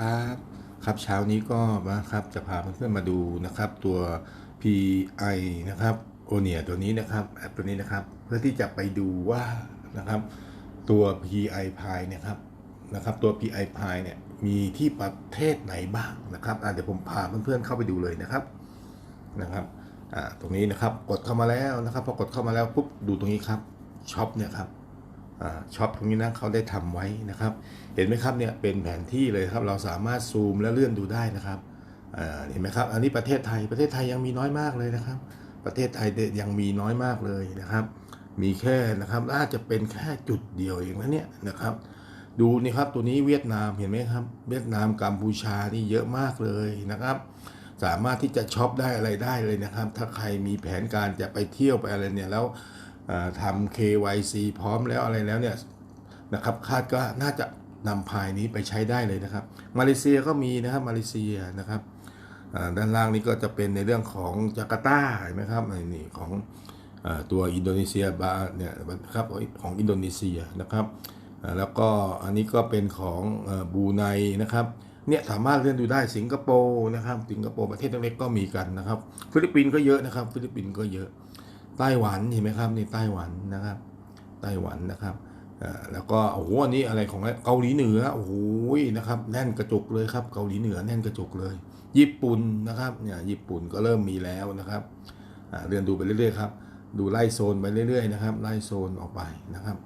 ครับครับเช้านี้ก็มาครับจะพาเพื่อนๆมาดูนะครับตัว PI นะครับโอเนียตัวนี้นะครับแอปตัวนี้นะครับ เพื่อที่จะไปดูว่านะครับตัว PI Pi เนะครับนะครับตัว PI Pi เนี่ยมีที่ประเทศไหนบ้างนะครับเดี๋ยวผมพาเพื่อนๆเข้าไปดูเลยนะครับนะครับอ่าตรงนี้นะครับกดเข้ามาแล้วนะครับพอกดเข้ามาแล้วปุ๊บดูตรงนี้ครับช็อปเนี่ยครับ ช็อปตรงนี้นะเขาได้ทำไว้นะครับ เห็นไหมครับเนี่ยเป็นแผนที่เลยครับเราสามารถซูมและเลื่อนดูได้นะครับเห็นไหมครับ อันนี้ประเทศไทยประเทศไทยยังมีน้อยมากเลยนะครับ ประเทศไทยยังมีน้อยมากเลยนะครับ มีแค่นะครับน่าจะเป็นแค่จุดเดียวเองนะเนี่ยนะครับ ดูนี่ครับตัวนี้เวียดนามเห็นไหมครับ เวียดนามกัมพูชานี่เยอะมากเลยนะครับ สามารถที่จะช็อปได้อะไรได้เลยนะครับ ถ้าใครมีแผนการจะไปเที่ยวไปอะไรเนี่ยแล้ว ทำ KYC พร้อมแล้วอะไรแล้วเนี่ยนะครับคาดก็น่าจะนำพายนี้ไปใช้ได้เลยนะครับ มาเลเซียก็มีนะครับมาเลเซียนะครับด้านล่างนี้ก็จะเป็นในเรื่องของจาการ์ตาเห็นไหมครับนี่ของอตัวอินโดนีเซียบาเนี่ยนะครับของอินโดนีเซียนะครับแล้วก็อันนี้ก็เป็นของบูไนนะครับเนี่ยสามารถเลื่อนดูได้สิงคโปร์นะครับสิงคโปร์ประเทศเล็กๆก็มีกันนะครับ ฟิลิปปินส์ก็เยอะนะครับ ฟิลิปปินส์ก็เยอะ ไต้หวันเห็นไหมครับนี่ไต้หวันนะครับ ไต้หวันนะครับแล้วก็โอ้โหอันนี้อะไรของเกาหลีเหนือโอ้โหนะครับแน่นกระจุกเลยครับ เกาหลีเหนือแน่นกระจุกเลย ญี่ปุ่นนะครับเนี่ยญี่ปุ่นก็เริ่มมีแล้วนะครับเลื่อนดูไปเรื่อยๆครับดูไล่โซนไปเรื่อยๆนะครับไล่โซนออกไปนะครับ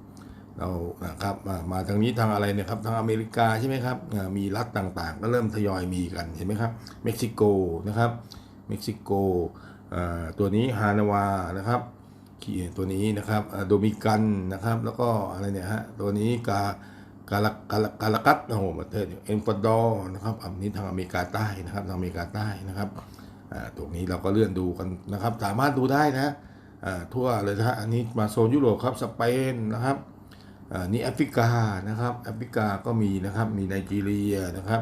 เรานะครับมาทางนี้ทางอะไรเนี่ยครับทางอเมริกาใช่ไหมครับมีรัฐต่างๆ ก็เริ่มทยอยมีกันเห็นไหมครับเม็กซิโกนะครับ เม็กซิโกอ่าตัวนี้ฮานาวานะครับขี่ตัวนี้นะครับอ่าโดมิกันนะครับแล้วก็อะไรเนี่ยฮะตัวนี้กากาลกาลกาลกัตโอ้โหประเทศเอ็นฟดอร์นะครับอันนี้ทางอเมริกาใต้นะครับทางอเมริกาใต้นะครับอ่าตรงนี้เราก็เลื่อนดูกันนะครับ สามารถดูได้นะอ่าทั่วเลยนะฮะอันนี้มาโซนยุโรปครับสเปนนะครับอ่านี่แอฟริกานะครับแอฟริกาก็มีนะครับมีไนจีเรียนะครับ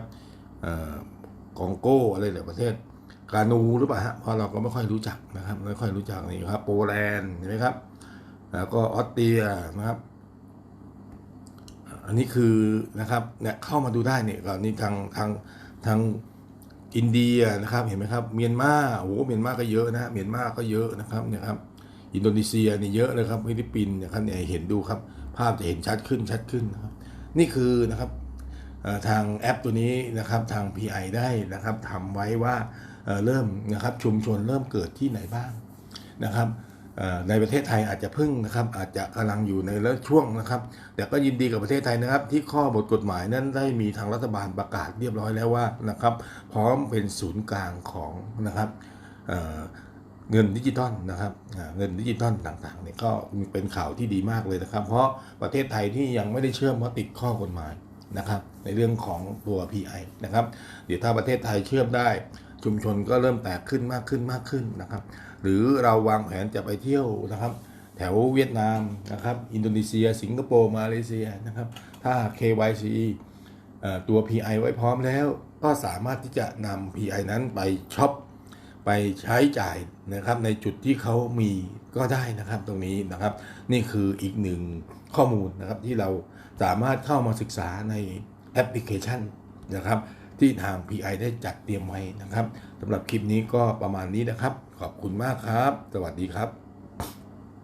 อ่อกองโกอะไรหลายประเทศ กานูหรือเปล่าฮะเพราะเราก็ไม่ค่อยรู้จักนะครับ ไม่ค่อยรู้จักนี่ครับ โปแลนด์เห็นไหมครับ แล้วก็ออสเตรียนะครับ อันนี้คือนะครับเนี่ยเข้ามาดูได้เนี่ยก็นี่ทางทางทางอินเดียนะครับเห็นไหมครับเมียนมาโอ้โหเมียนมาก็เยอะนะเมียนมาก็เยอะนะครับเนี่ยครับอินโดนีเซียนี่เยอะเลยครับฟิลิปปินส์นี่ยครับเนี่ยเห็นดูครับ ภาพจะเห็นชัดขึ้นชัดขึ้นนะครับ นี่คือนะครับทางแอปตัวนี้นะครับทาง PI ได้นะครับทำไว้ว่า เริ่มนะครับชุมชนเริ่มเกิดที่ไหนบ้างนะครับในประเทศไทยอาจจะพึ่งนะครับอาจจะกำลังอยู่ในรื่องช่วงนะครับ แต่ก็ยินดีกับประเทศไทยนะครับ ที่ข้อบทกฎหมายนั้นได้มีทางรัฐบาลประกาศเรียบร้อยแล้วว่านะครับ พร้อมเป็นศูนย์กลางของนะครับเงินดิจิตอลนะครับเงินดิจิตอลต่างๆเนี่ยก็เป็นข่าวที่ดีมากเลยนะครับ เพราะประเทศไทยที่ยังไม่ได้เชื่อมเพราะติดข้อกฎหมายนะครับ ในเรื่องของตัว PI นะครับ เดี๋ยวถ้าประเทศไทยเชื่อมได้ ชุมชนก็เริ่มแตกขึ้นมากขึ้นมากขึ้นนะครับ หรือเราวางแผนจะไปเที่ยวนะครับ แถวเวียดนามนะครับ อินโดนีเซีย สิงคโปร์มาเลเซียนะครับ ถ้า KYC ตัว PI ไว้พร้อมแล้ว ก็สามารถที่จะนำ PI นั้นไปช็อปไปใช้จ่ายนะครับในจุดที่เขามีก็ได้นะครับตรงนี้นะครับ นี่คืออีกหนึ่งข้อมูลนะครับที่เราสามารถเข้ามาศึกษาในแอปพลิเคชันนะครับ ที่ทาง PI ได้จัดเตรียมไว้นะครับสำหรับคลิปนี้ก็ประมาณนี้นะครับ ขอบคุณมากครับ สวัสดีครับ